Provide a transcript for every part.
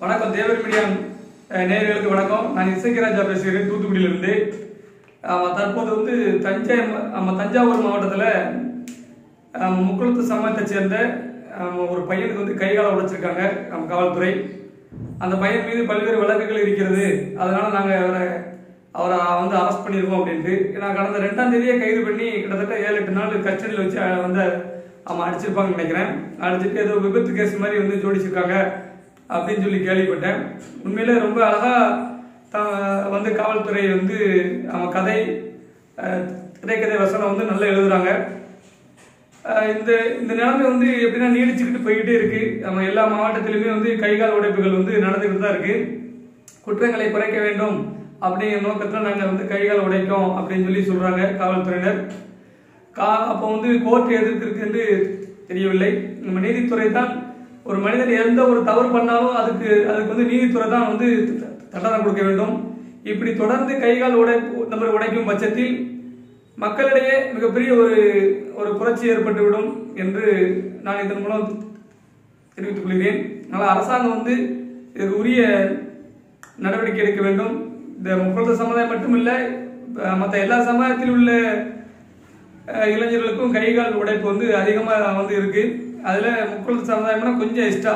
வணக்கம் தேவர் மீடியம் அஹ், நேயர்களுக்கு வணக்கம். நான் இசைக்கராஜா பேசுகிறேன் தூத்துக்குடியிலிருந்து. தற்போது வந்து தஞ்சை நம்ம தஞ்சாவூர் மாவட்டத்தில் முக்குளத்து சமூகத்தை சேர்ந்த ஒரு பையனுக்கு வந்து கைகால உடைச்சிருக்காங்க நம்ம காவல்துறை. அந்த பையன் மீது பல்வேறு வழக்குகள் இருக்கிறது. அதனால நாங்கள் அவரை அவரை வந்து அரெஸ்ட் பண்ணியிருக்கோம் அப்படின்ட்டு. நான் கடந்த ரெண்டாம் தேதியே கைது பண்ணி கிட்டத்தட்ட ஏழு எட்டு நாள் கஸ்டடியில் வச்சு வந்து அவன் அடிச்சிருப்பாங்கன்னு நினைக்கிறேன். அடிச்சுட்டு ஏதோ விபத்து கேஸ் மாதிரி வந்து ஜோடிச்சிருக்காங்க. அப்படின்னு சொல்லி கேள்விப்பட்டேன். உண்மையிலே ரொம்ப அழகா த- வந்து காவல்துறை வந்து அவன் கதை திரைக்கதை வசனம் வந்து நல்லா எழுதுறாங்க. இந்த இந்த நிலைமை வந்து எப்படின்னா நீடிச்சுக்கிட்டு போய்கிட்டே இருக்கு. நம்ம எல்லா மாவட்டத்திலுமே வந்து கைகால் உடைப்புகள் வந்து நடந்துக்கிட்டு தான் இருக்கு. குற்றங்களை குறைக்க வேண்டும் அப்படிங்கிற நோக்கத்தில் நாங்கள் வந்து கைகால் உடைக்கும் அப்படின்னு சொல்லி சொல்றாங்க காவல்துறையினர். கா அப்போ வந்து கோர்ட் எதிர்த்திருக்கு என்று தெரியவில்லை. நம்ம நீதித்துறை தான் ஒரு மனிதன் எந்த ஒரு தவறு பண்ணாலும் அதுக்கு அதுக்கு வந்து நீதித்துறை தான் வந்து த- தண்டனை கொடுக்க வேண்டும். இப்படி தொடர்ந்து கைகால் உடை நம்ம உடைக்கும் பட்சத்தில் மக்களிடையே மிகப்பெரிய ஒரு ஒரு புரட்சி ஏற்பட்டுவிடும் என்று நான் இதன் மூலம் தெரிவித்துக் கொள்கிறேன். அதனால் அரசாங்கம் வந்து இதுக்கு உரிய நடவடிக்கை எடுக்க வேண்டும். இந்த முப்பது சமுதாயம் மட்டுமில்லை மற்ற எல்லா சமுதாயத்தில் உள்ள இளைஞர்களுக்கும் கைகால் உடைப்பு வந்து அதிகமாக வந்து இருக்கு. அதில் முப்பது சமுதாயம்னா கொஞ்சம் எக்ஸ்ட்ரா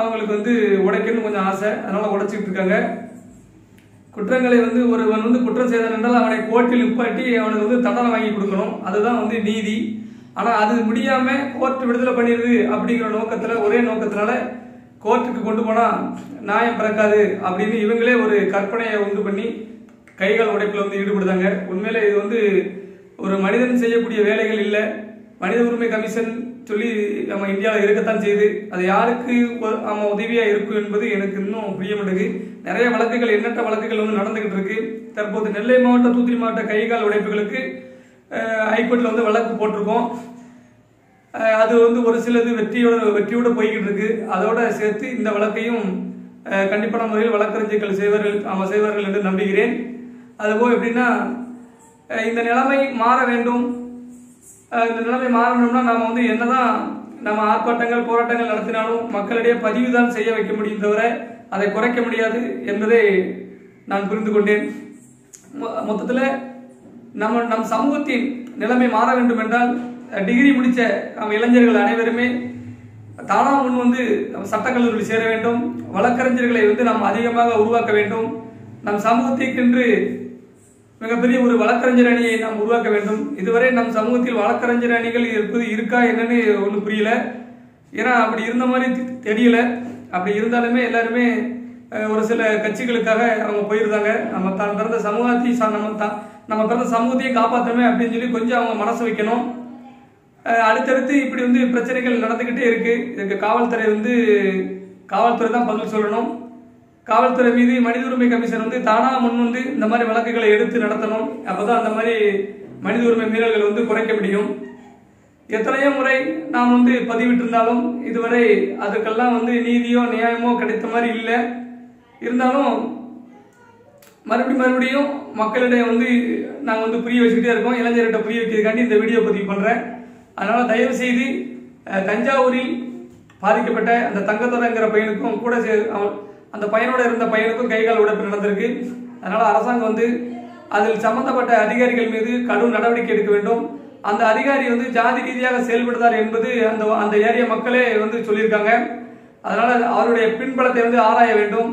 அவங்களுக்கு வந்து உடைக்கணும்னு கொஞ்சம் ஆசை. அதனால் உடைச்சிக்கிட்டு இருக்காங்க. குற்றங்களை வந்து ஒருவன் வந்து குற்றம் செய்தான் என்றால் அவனை கோர்ட்டில் நிப்பாட்டி அவனுக்கு வந்து தண்டனை வாங்கி கொடுக்கணும். அதுதான் வந்து நீதி. ஆனால் அது முடியாமல் கோர்ட் விடுதலை பண்ணிடுது அப்படிங்கிற நோக்கத்தில் ஒரே நோக்கத்தினால கோர்ட்டுக்கு கொண்டு போனால் நியாயம் பிறக்காது அப்படின்னு இவங்களே ஒரு கற்பனையை உண்டு பண்ணி கைகால் உடைப்பில் வந்து ஈடுபடுதாங்க உண்மையில் இது வந்து ஒரு மனிதன் செய்யக்கூடிய வேலைகள் இல்லை. மனித உரிமை கமிஷன் சொல்லி நம்ம இந்தியாவில் இருக்கத்தான் செய்யுது. அது யாருக்கு நம்ம உதவியாக இருக்கும் என்பது எனக்கு இன்னும் புரிய மாட்டேங்குது. நிறைய வழக்குகள் எண்ணற்ற வழக்குகள் வந்து நடந்துகிட்டு இருக்கு. தற்போது நெல்லை மாவட்டம் தூத்துக்குடி மாவட்ட கைகால் உடைப்புகளுக்கு அஹ், ஹைகோர்ட்ல வந்து வழக்கு போட்டிருக்கோம். அது வந்து ஒரு சிலது வெற்றியோட வெற்றியோட போய்கிட்டு இருக்கு. அதோட சேர்த்து இந்த வழக்கையும் கண்டிப்பான முறையில் வழக்கறிஞர்கள் செய்வார்கள் ஆமா செய்வார்கள் என்று நம்புகிறேன். அதுபோல் எப்படின்னா இந்த நிலைமை மாற வேண்டும். இந்த நிலைமை மாறணும்னா நாம வந்து என்னதான் நம்ம ஆர்ப்பாட்டங்கள் போராட்டங்கள் நடத்தினாலும் மக்களிடையே பதிவு தான் செய்ய வைக்க முடியும் தவிர அதை குறைக்க முடியாது என்பதை நான் புரிந்து கொண்டேன். மொ- நம்ம நம் சமூகத்தின் நிலைமை மாற வேண்டும் என்றால் டிகிரி முடித்த நம்ம இளைஞர்கள் அனைவருமே தானா முன் வந்து நம்ம சட்டக்கல்லூரியில் சேர வேண்டும். வழக்கறிஞர்களை வந்து நாம் அதிகமாக உருவாக்க வேண்டும். நம் சமூகத்திற்கென்று மிகப்பெரிய ஒரு வழக்கறிஞர் அணியை நாம் உருவாக்க வேண்டும். இதுவரை நம் சமூகத்தில் வழக்கறிஞர் அணிகள் இருப்பது இருக்கா என்னன்னு ஒன்றும் புரியல. ஏன்னா அப்படி இருந்த மாதிரி தெரியல. அப்படி இருந்தாலுமே எல்லாருமே ஒரு சில கட்சிகளுக்காக அவங்க போயிருந்தாங்க. நம்ம தான் பிறந்த சமூகத்தையும் நம்ம தான் நம்ம பிறந்த சமூகத்தையும் காப்பாற்றணுமே அப்படின்னு சொல்லி கொஞ்சம் அவங்க மனசு வைக்கணும். அடுத்தடுத்து இப்படி வந்து பிரச்சனைகள் நடந்துக்கிட்டே இருக்கு. இதுக்கு காவல்துறை வந்து காவல்துறை தான் பதில் சொல்லணும். காவல்துறை மீது மனித உரிமை கமிஷன் வந்து தானா முன் வந்து இந்த மாதிரி வழக்குகளை எடுத்து நடத்தணும். அப்பதான் அந்த மாதிரி மனித உரிமை மீறல்கள் வந்து குறைக்க முடியும் எத்தனையோ முறை நாம் வந்து பதிவிட்டிருந்தாலும் இதுவரை அதுக்கெல்லாம் வந்து நீதியோ நியாயமோ கிடைத்த மாதிரி இல்லை. இருந்தாலும் மறுபடியும் மறுபடியும் மக்களிடையே வந்து நாங்கள் வந்து புரிய வச்சுக்கிட்டே இருக்கோம். இளைஞர்கிட்ட புரிய வைக்கிறதுக்காண்டி இந்த வீடியோ பதிவு பண்ணுறேன் அதனால் தயவு செய்து தஞ்சாவூரில் பாதிக்கப்பட்ட அந்த தங்கத்துறைங்கிற பையனுக்கும் கூட சே- அவன் அந்த பையனோட இருந்த பையனுக்கும் கைகால் உடைப்பு நடந்திருக்கு. அதனால் அரசாங்கம் வந்து அதில் சம்பந்தப்பட்ட அதிகாரிகள் மீது கடும் நடவடிக்கை எடுக்க வேண்டும். அந்த அதிகாரி வந்து ஜாதி ரீதியாக செயல்படுதார் என்பது அந்த அந்த ஏரியா மக்களே வந்து சொல்லியிருக்காங்க. அதனால அவருடைய பின்பலத்தை வந்து ஆராய வேண்டும்.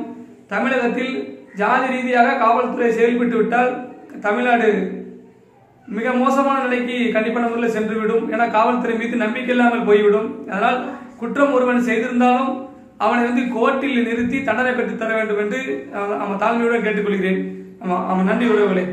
தமிழகத்தில் ஜாதி ரீதியாக காவல்துறை செயல்பட்டு விட்டால் தமிழ்நாடு மிக மோசமான நிலைக்கு கண்டிப்பான முறையில் சென்றுவிடும். ஏன்னா காவல்துறை மீது நம்பிக்கை இல்லாமல் போய்விடும். அதனால் குற்றம் ஒருவன் செய்திருந்தாலும் அவனை வந்து கோர்ட்டில் நிறுத்தி தண்டனை பெற்று தர வேண்டும் என்று அவன் அவன் தாழ்மையுடன் கேட்டுக்கொள்கிறேன். ஆமாம் அவன் நன்றி உறவுகளே.